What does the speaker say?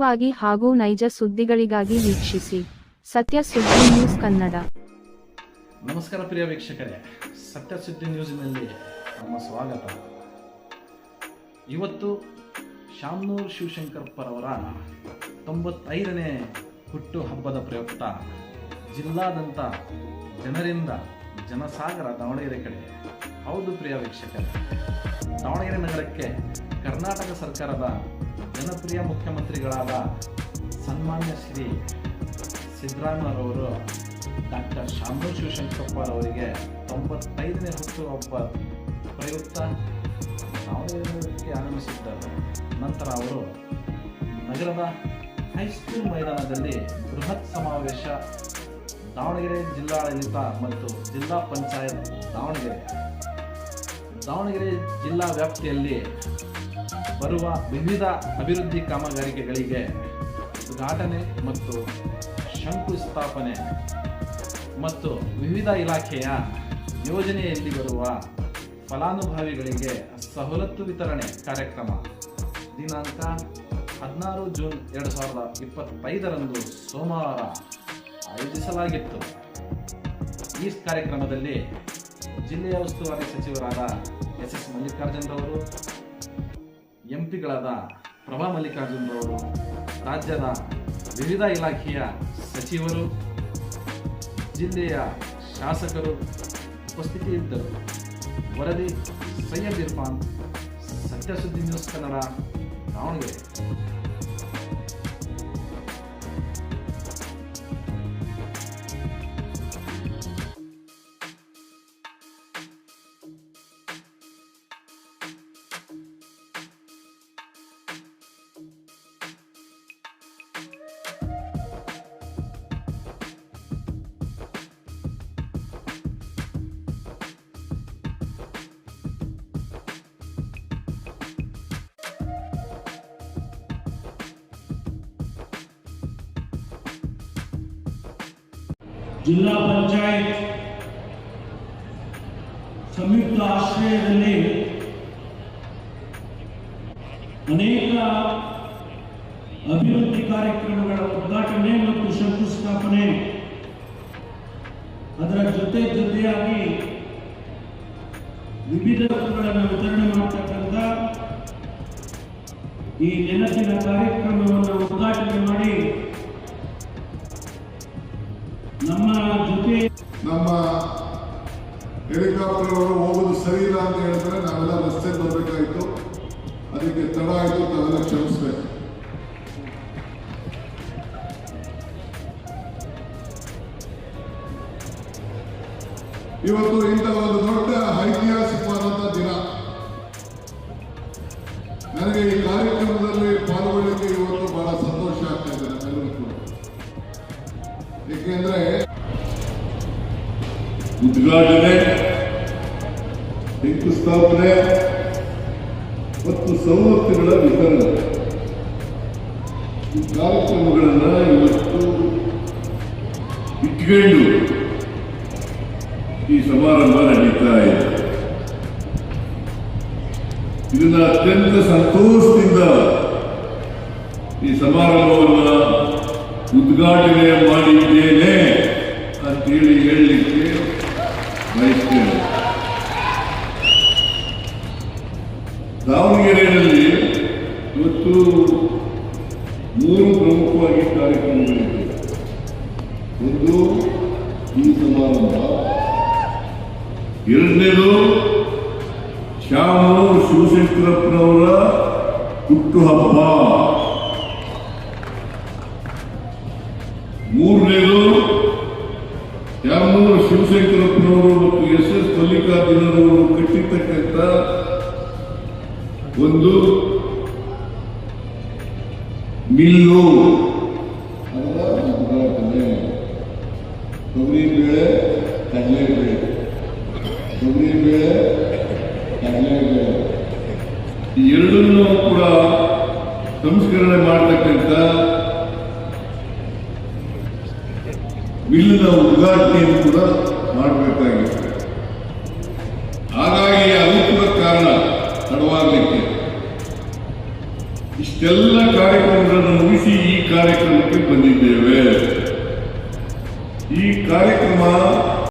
ವಾಗಿ ಹಾಗೂ ನೈಜ ಸುದ್ದಿಗಳಿಗಾಗಿ ವೀಕ್ಷಿಸಿ. ಸತ್ಯ ಸುದ್ದಿ ನ್ಯೂಸ್ ಕನ್ನಡ. ನಮಸ್ಕಾರ ಪ್ರಿಯ ವೀಕ್ಷಕರೇ. ಸತ್ಯ ಸುದ್ದಿ ನ್ಯೂಸ್ನಲ್ಲಿ ನಮ್ಮ ಸ್ವಾಗತ. ಇವತ್ತು ಶಾಮ್ನೂರ್ ಶಿವಶಂಕರಪ್ಪರವರ ತೊಂಬತ್ತೈದನೇ ಹುಟ್ಟು ಹಬ್ಬದ ಪ್ರಯುಕ್ತ ಜಿಲ್ಲಾದಂತ ಜನರಿಂದ ಜನಸಾಗರ ದಾವಣಗೆರೆ ಕಡೆ. ಹೌದು ಪ್ರಿಯ ವೀಕ್ಷಕರೇ. ದಾವಣಗೆರೆ ನಗರಕ್ಕೆ ಕರ್ನಾಟಕ ಸರ್ಕಾರದ ಜನಪ್ರಿಯ ಮುಖ್ಯಮಂತ್ರಿಗಳಾದ ಸನ್ಮಾನ್ಯ ಶ್ರೀ ಸಿದ್ದರಾಮಯ್ಯರವರು ಡಾಕ್ಟರ್ ಶಾಮೂರ್ ಶಿವಶಂಕರಪ್ಪರವರಿಗೆ ತೊಂಬತ್ತೈದನೇ ಹುಟ್ಟುಹಬ್ಬ ಪ್ರಯುಕ್ತ ದಾವಣಗೆರೆಗೆ ಆರಂಭಿಸಿದ್ದಾರೆ ನಂತರ ಅವರು ನಗರದ ಹೈಸ್ಕೂಲ್ ಮೈದಾನದಲ್ಲಿ ಬೃಹತ್ ಸಮಾವೇಶ ದಾವಣಗೆರೆ ಜಿಲ್ಲಾಡಳಿತ ಮತ್ತು ಜಿಲ್ಲಾ ಪಂಚಾಯತ್ ದಾವಣಗೆರೆ. ದಾವಣಗೆರೆ ಜಿಲ್ಲಾ ವ್ಯಾಪ್ತಿಯಲ್ಲಿ ಬರುವ ವಿವಿಧ ಅಭಿವೃದ್ಧಿ ಕಾಮಗಾರಿಕೆಗಳಿಗೆ ಉದ್ಘಾಟನೆ ಮತ್ತು ಶಂಕುಸ್ಥಾಪನೆ ಮತ್ತು ವಿವಿಧ ಇಲಾಖೆಯ ಯೋಜನೆಯಲ್ಲಿ ಬರುವ ಫಲಾನುಭವಿಗಳಿಗೆ ಸವಲತ್ತು ವಿತರಣೆ ಕಾರ್ಯಕ್ರಮ. ದಿನಾಂಕ ಹದಿನಾರು ಜೂನ್ ಎರಡು ಸಾವಿರದ ಇಪ್ಪತ್ತೈದರಂದು ಸೋಮವಾರ ಆಯೋಜಿಸಲಾಗಿತ್ತು. ಈ ಕಾರ್ಯಕ್ರಮದಲ್ಲಿ ಜಿಲ್ಲೆಯ ಉಸ್ತುವಾರಿ ಸಚಿವರಾದ ಎಸ್ ಎಸ್ ಮಲ್ಲಿಕಾರ್ಜುನರವರು ಎಂಪಿಗಳಾದ ಪ್ರಭಾ ಮಲ್ಲಿಕಾರ್ಜುನರವರು, ರಾಜ್ಯದ ವಿವಿಧ ಇಲಾಖೆಯ ಸಚಿವರು, ಜಿಲ್ಲೆಯ ಶಾಸಕರು ಉಪಸ್ಥಿತಿಯಿದ್ದರು ವರದಿ ಸೈಯದ್ ಇರ್ಫಾನ್, ಸತ್ಯಸುದ್ದಿ ನ್ಯೂಸ್ ಕನ್ನಡ, ದಾವಣಗೆರೆ. ಜಿಲ್ಲಾ ಪಂಚಾಯತ್ ಸಂಯುಕ್ತ ಆಶ್ರಯದಲ್ಲಿ ಅನೇಕ ಅಭಿವೃದ್ಧಿ ಕಾರ್ಯಕ್ರಮಗಳ ಉದ್ಘಾಟನೆ ಮತ್ತು ಶಂಕುಸ್ಥಾಪನೆ. ಅದರ ಜೊತೆ ಜೊತೆಯಾಗಿ ವಿವಿಧ ವಸ್ತುಗಳನ್ನು ವಿತರಣೆ ಮಾಡತಕ್ಕಂಥ ಈ ನೆನಪಿನ ಕಾರ್ಯಕ್ರಮವನ್ನು ಉದ್ಘಾಟನೆ ಮಾಡಿ ನಮ್ಮ ಜೊತೆ ನಮ್ಮ ಹೆಲಿಕಾಪ್ಟರ್ ಅವರು ಹೋಗೋದು ಸರಿ ಇಲ್ಲ ಅಂತ ಹೇಳಿದ್ರೆ ನಾವೆಲ್ಲ ರಸ್ತೆ ಬರಬೇಕಾಯಿತು ಅದಕ್ಕೆ ತಡ ಆಯಿತು ತಾವೆಲ್ಲ ಕ್ಷಮಿಸ್ಬೇಕು. ಇವತ್ತು ಇಂಥ ಒಂದು ದೊಡ್ಡ ಐತಿಹಾಸಿಕವಾದಂಥ ದಿನ. ನನಗೆ ಈ ಕಾರ್ಯಕ್ರಮದಲ್ಲಿ ಉದ್ಘಾಟನೆ ಶಂಕುಸ್ಥಾಪನೆ ಮತ್ತು ಸವಲತ್ತುಗಳ ವಿತರಣೆ. ಈ ಕಾರ್ಯಕ್ರಮಗಳನ್ನು ಇವತ್ತು ಇಟ್ಕೊಂಡು ಈ ಸಮಾರಂಭ ನಡೀತಾ ಇದೆ. ಇದನ್ನ ಅತ್ಯಂತ ಸಂತೋಷದಿಂದ ಈ ಸಮಾರಂಭವನ್ನು ಉದ್ಘಾಟನೆ ಮಾಡಿದ್ದೇನೆ ಅಂತೇಳಿ ಹೇಳಲಿಕ್ಕೆ ದಾವಣಗೆರೆಯಲ್ಲಿ ಇವತ್ತು ಮೂರು ಪ್ರಮುಖವಾಗಿ ಕಾರ್ಯಕ್ರಮಗಳಿವೆ ಒಂದು ಈ ಸಮಾರಂಭ. ಎರಡನೇದು ಶ್ಯಾಮನೂರು ಶಿವಶಂಕರಪ್ಪನವರ ಹುಟ್ಟುಹಬ್ಬ. ಶಿವಶಂಕರಪ್ಪನವರು ಮತ್ತು ಎಸ್ ಎಸ್ ಮಲ್ಲಿಕಾರ್ಜುನರವರು ಕಟ್ಟಿರ್ತಕ್ಕಂಥ ಒಂದು ಮಿಲ್ಲು. ಅದರ ಬೇಳೆ ಕಡಲೆಬೇಳೆ ತೊಗರಿಬೇಳೆ ಕಡಲೆಬೇಳೆ ಈ ಎರಡನ್ನೂ ಕೂಡ ಸಂಸ್ಕರಣೆ ಮಾಡತಕ್ಕಂಥ ಮಿಲ್ಲಿನ ಉದ್ಘಾಟನೆಯನ್ನು ಕೂಡ ಮಾಡಬೇಕಾಗಿತ್ತು. ಹಾಗಾಗಿ ಅನುಕೂಲ ಕಾರಣ ತಡವಾಗಲಿಕ್ಕೆ. ಇಷ್ಟೆಲ್ಲ ಕಾರ್ಯಕ್ರಮಗಳನ್ನು ಮುಗಿಸಿ ಈ ಕಾರ್ಯಕ್ರಮಕ್ಕೆ ಬಂದಿದ್ದೇವೆ. ಈ ಕಾರ್ಯಕ್ರಮ